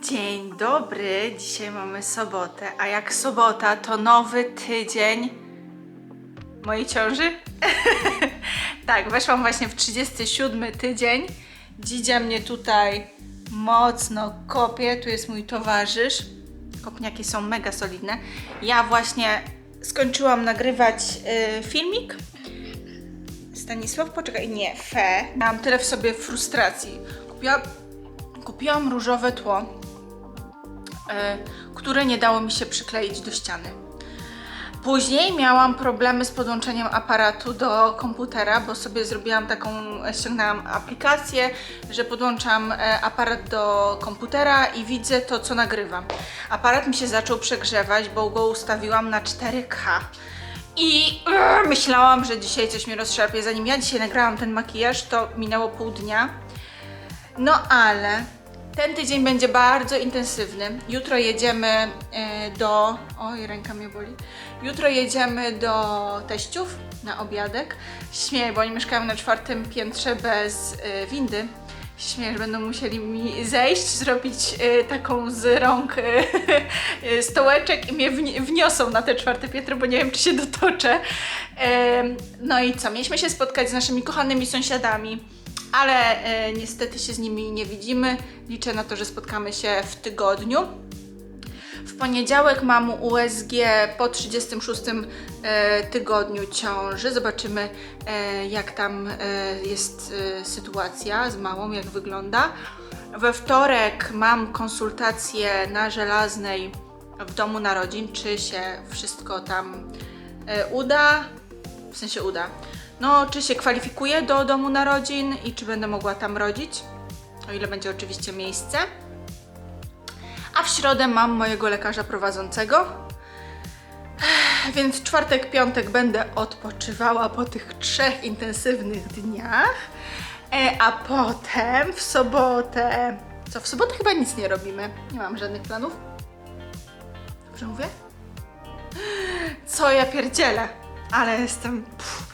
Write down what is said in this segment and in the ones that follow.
Dzień dobry, dzisiaj mamy sobotę, a jak sobota to nowy tydzień mojej ciąży. tak, weszłam właśnie w 37 tydzień. Dzidzia mnie tutaj mocno kopie, tu jest mój towarzysz. Kopniaki są mega solidne. Ja właśnie skończyłam nagrywać y, filmik. Stanisław, poczekaj, nie, Fe. Miałam tyle w sobie frustracji. Kupiłam, kupiłam różowe tło które nie dało mi się przykleić do ściany. Później miałam problemy z podłączeniem aparatu do komputera, bo sobie zrobiłam taką, ściągnęłam aplikację, że podłączam e, aparat do komputera i widzę to, co nagrywam. Aparat mi się zaczął przegrzewać, bo go ustawiłam na 4K. I e, myślałam, że dzisiaj coś mi rozszarpie. Zanim ja dzisiaj nagrałam ten makijaż, to minęło pół dnia. No ale ten tydzień będzie bardzo intensywny. Jutro jedziemy e, do. Oj, ręka mnie boli. Jutro jedziemy do teściów na obiadek. Śmieję, bo oni mieszkają na czwartym piętrze bez e, windy. Śmieję, że będą musieli mi zejść, zrobić e, taką z rąk stołeczek i mnie wni- wniosą na te czwarte piętro, bo nie wiem, czy się dotoczę. No i co? Mieliśmy się spotkać z naszymi kochanymi sąsiadami ale e, niestety się z nimi nie widzimy. Liczę na to, że spotkamy się w tygodniu. W poniedziałek mam USG po 36 e, tygodniu ciąży. Zobaczymy, e, jak tam e, jest e, sytuacja z małą, jak wygląda. We wtorek mam konsultację na żelaznej w domu narodzin, czy się wszystko tam e, uda. W sensie uda. No, czy się kwalifikuję do domu narodzin i czy będę mogła tam rodzić, o ile będzie oczywiście miejsce. A w środę mam mojego lekarza prowadzącego. Więc czwartek, piątek będę odpoczywała po tych trzech intensywnych dniach. E, a potem w sobotę. Co, w sobotę chyba nic nie robimy. Nie mam żadnych planów. Dobrze mówię? Co ja pierdzielę? Ale jestem. Pff.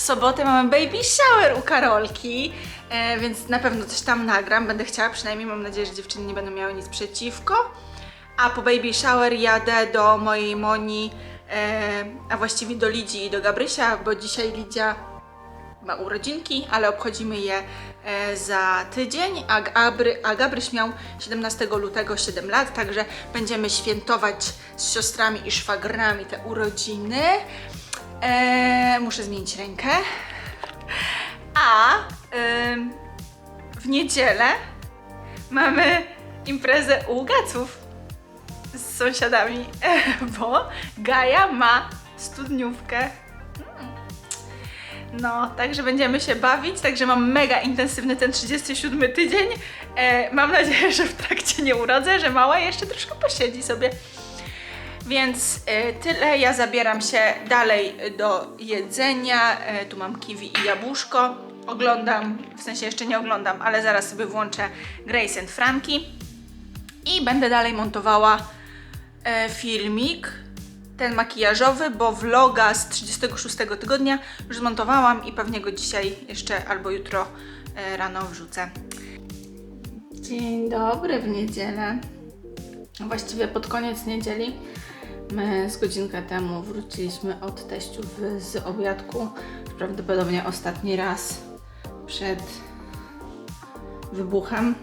W sobotę mamy baby shower u Karolki, e, więc na pewno coś tam nagram. Będę chciała, przynajmniej mam nadzieję, że dziewczyny nie będą miały nic przeciwko. A po baby shower jadę do mojej Moni, e, a właściwie do Lidzi i do Gabrysia, bo dzisiaj Lidia ma urodzinki, ale obchodzimy je e, za tydzień, a, Gabry, a Gabryś miał 17 lutego 7 lat, także będziemy świętować z siostrami i szwagrami te urodziny. E, muszę zmienić rękę. A w niedzielę mamy imprezę u Gaców z sąsiadami, bo Gaja ma studniówkę. No, także będziemy się bawić, także mam mega intensywny ten 37 tydzień. E, mam nadzieję, że w trakcie nie urodzę, że mała jeszcze troszkę posiedzi sobie. Więc e, tyle, ja zabieram się dalej do jedzenia. E, tu mam kiwi i jabłuszko. Oglądam, w sensie jeszcze nie oglądam, ale zaraz sobie włączę Grace and Frankie. I będę dalej montowała e, filmik, ten makijażowy, bo vloga z 36 tygodnia już zmontowałam i pewnie go dzisiaj jeszcze albo jutro e, rano wrzucę. Dzień dobry w niedzielę. Właściwie pod koniec niedzieli my z godzinkę temu wróciliśmy od teściów z obiadku. Prawdopodobnie ostatni raz przed wybuchem.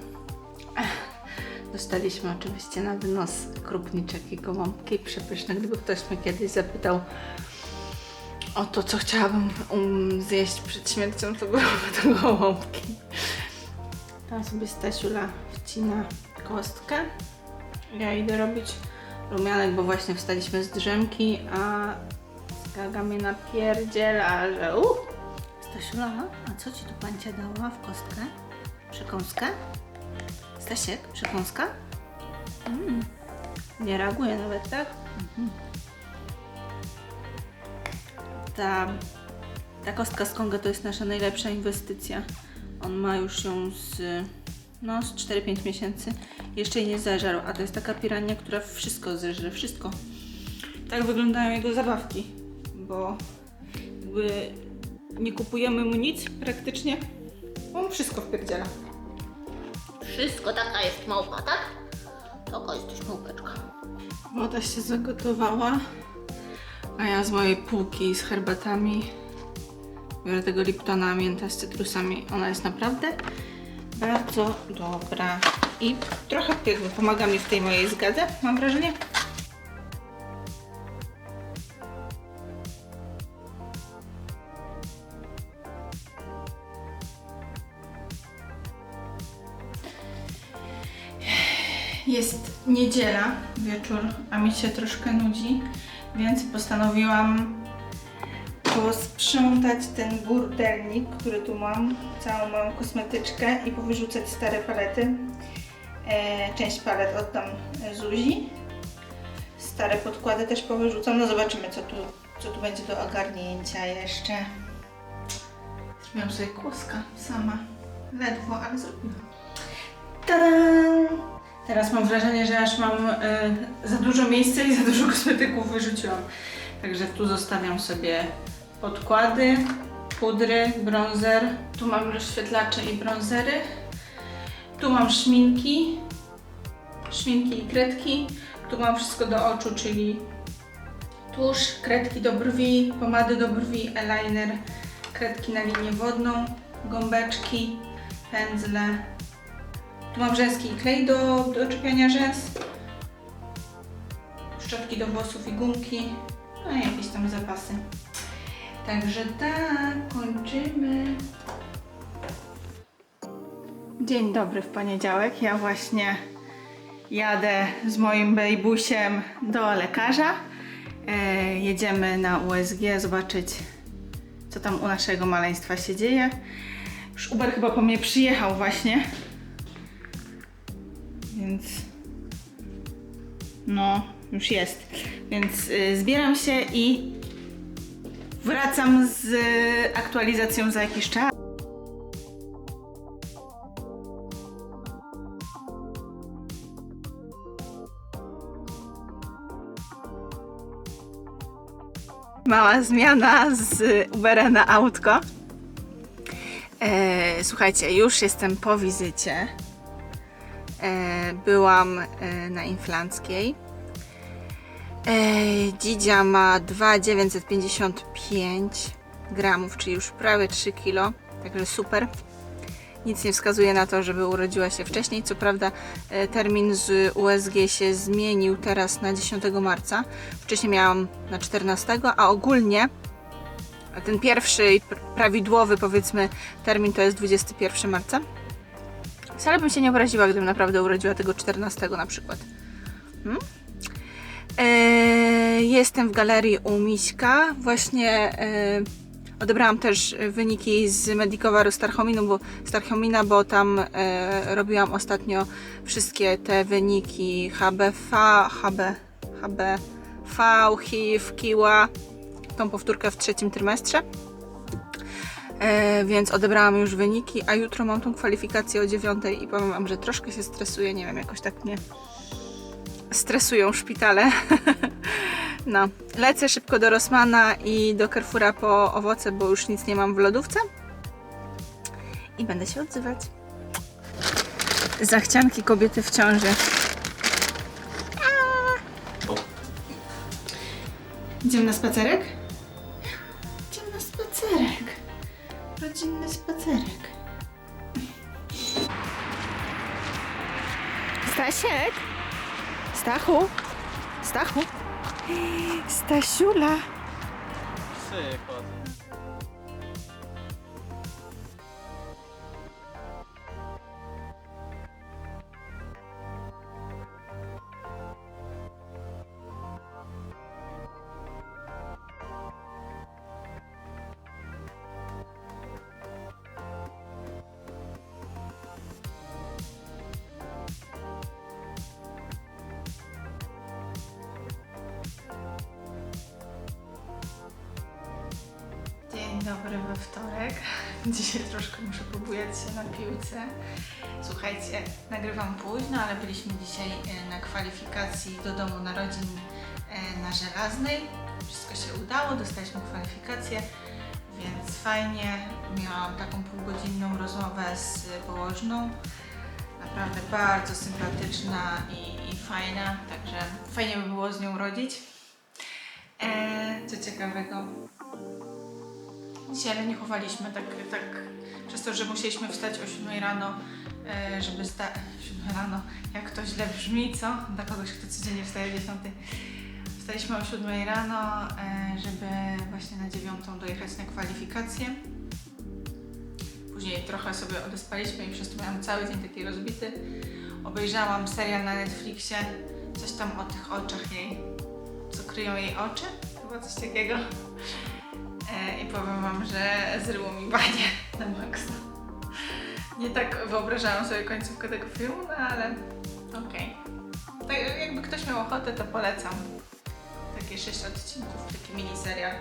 Dostaliśmy oczywiście na wynos krupniczek i gołąbki przepyszne. Gdyby ktoś mnie kiedyś zapytał o to, co chciałabym um, zjeść przed śmiercią, to byłyby to gołąbki. Tam sobie Stasiula wcina kostkę. Ja idę robić rumianek, bo właśnie wstaliśmy z drzemki, a skaga mnie na pierdziela, że uh. Stasiula, a co ci tu pancia dała w kostkę? Przekąskę? Stasiek, przekąska? Mm. Nie reaguje nawet, tak? Mhm. Ta, ta kostka z Konga to jest nasza najlepsza inwestycja. On ma już ją z, no, z 4-5 miesięcy. Jeszcze jej nie zeżarł, a to jest taka pirania, która wszystko zeżre, wszystko. Tak wyglądają jego zabawki, bo jakby nie kupujemy mu nic praktycznie. On wszystko wpierdziela. Wszystko taka jest małpa, tak? Taka jest też małpeczka. Woda się zagotowała, a ja z mojej półki z herbatami biorę tego Liptona mięta z cytrusami. Ona jest naprawdę bardzo dobra i trochę jakby pomaga mi w tej mojej zgadze, mam wrażenie. Jest niedziela, wieczór, a mi się troszkę nudzi, więc postanowiłam posprzątać ten burdelnik, który tu mam, całą moją kosmetyczkę i powyrzucać stare palety. E, część palet oddam Zuzi. Stare podkłady też powyrzucam. No zobaczymy, co tu, co tu będzie do ogarnięcia jeszcze. Zrobiłam sobie kłoska sama. Ledwo, ale zrobiłam. Tada! Teraz mam wrażenie, że aż mam e, za dużo miejsca i za dużo kosmetyków wyrzuciłam. Także tu zostawiam sobie podkłady, pudry, bronzer. Tu mam rozświetlacze i bronzery. Tu mam szminki, szminki i kredki. Tu mam wszystko do oczu, czyli tusz, kredki do brwi, pomady do brwi, eyeliner, kredki na linię wodną, gąbeczki, pędzle, tu mam rzęski klej do, do czepiania rzęs. Szczotki do włosów i gumki. No i jakieś tam zapasy. Także tak, kończymy. Dzień dobry w poniedziałek. Ja właśnie jadę z moim bejbusiem do lekarza. E, jedziemy na USG zobaczyć, co tam u naszego maleństwa się dzieje. Już Uber chyba po mnie przyjechał właśnie. Więc no, już jest. Więc y, zbieram się i wracam z aktualizacją za jakiś czas. Mała zmiana z Ubera na autko. E, słuchajcie, już jestem po wizycie. E, byłam e, na Inflanckiej. E, Dzidzia ma 2,955 gramów, czyli już prawie 3 kg, także super. Nic nie wskazuje na to, żeby urodziła się wcześniej. Co prawda e, termin z USG się zmienił teraz na 10 marca. Wcześniej miałam na 14, a ogólnie ten pierwszy prawidłowy powiedzmy termin to jest 21 marca. Wcale bym się nie obraziła, gdybym naprawdę urodziła tego 14 na przykład. Hmm? Eee, jestem w galerii u Miśka. Właśnie e, odebrałam też wyniki z Medicowaru Starchominu, bo, Starchomina, bo tam e, robiłam ostatnio wszystkie te wyniki HBV, HB, HBV, HIV, KIWA, tą powtórkę w trzecim trymestrze. E, więc odebrałam już wyniki, a jutro mam tą kwalifikację o 9 i powiem Wam, że troszkę się stresuję, nie wiem, jakoś tak mnie stresują szpitale. no, lecę szybko do Rossmana i do Carrefoura po owoce, bo już nic nie mam w lodówce i będę się odzywać. Zachcianki kobiety w ciąży. Idziemy na spacerek? Idziemy na spacerek. Rodzinny spacerek. Stasiek? Stachu? Stachu? Stasiula? Psy dobry we wtorek. Dzisiaj troszkę muszę pobujać się na piłce. Słuchajcie, nagrywam późno, ale byliśmy dzisiaj e, na kwalifikacji do domu narodzin e, na Żelaznej. Wszystko się udało, dostaliśmy kwalifikację, więc fajnie. Miałam taką półgodzinną rozmowę z położną. Naprawdę bardzo sympatyczna i, i fajna, także fajnie by było z nią rodzić. Eee, co ciekawego. Dzisiaj nie chowaliśmy, tak, tak przez to, że musieliśmy wstać o 7 rano, e, żeby sta... 7 rano, jak to źle brzmi, co? Dla kogoś, kto codziennie wstaje o 10. Wstaliśmy o 7 rano, e, żeby właśnie na 9 dojechać na kwalifikacje. Później trochę sobie odespaliśmy i przez to miałam cały dzień taki rozbity. Obejrzałam serial na Netflixie, coś tam o tych oczach jej, co kryją jej oczy, chyba coś takiego. I powiem Wam, że zryło mi banie na maksa. Nie tak wyobrażałam sobie końcówkę tego filmu, no ale okej. Tak, jakby ktoś miał ochotę, to polecam. Takie sześć odcinków, taki miniserial.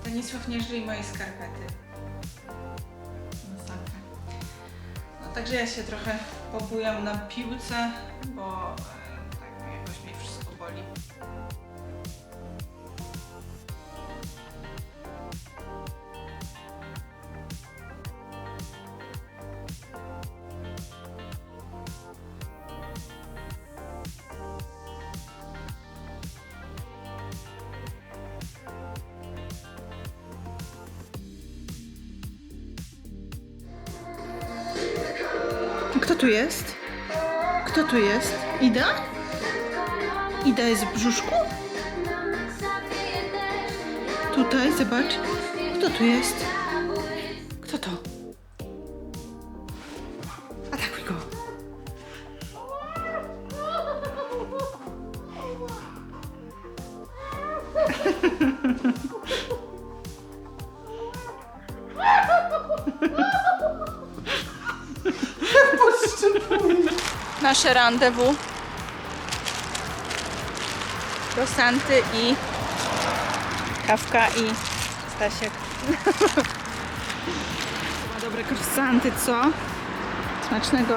Stanisław nie żyje mojej skarpety. Masakra. No także ja się trochę pobujam na piłce, bo tak jakoś mnie wszystko boli. Tu jest? Kto tu jest? Ida? Ida jest w brzuszku? Tutaj, zobacz. Kto tu jest? Kto to? Atakuj go. Nasze rendezvous. Krosanty i kawka i Stasiek. Chyba dobre krosanty, co? Smacznego.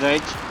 Zejdź.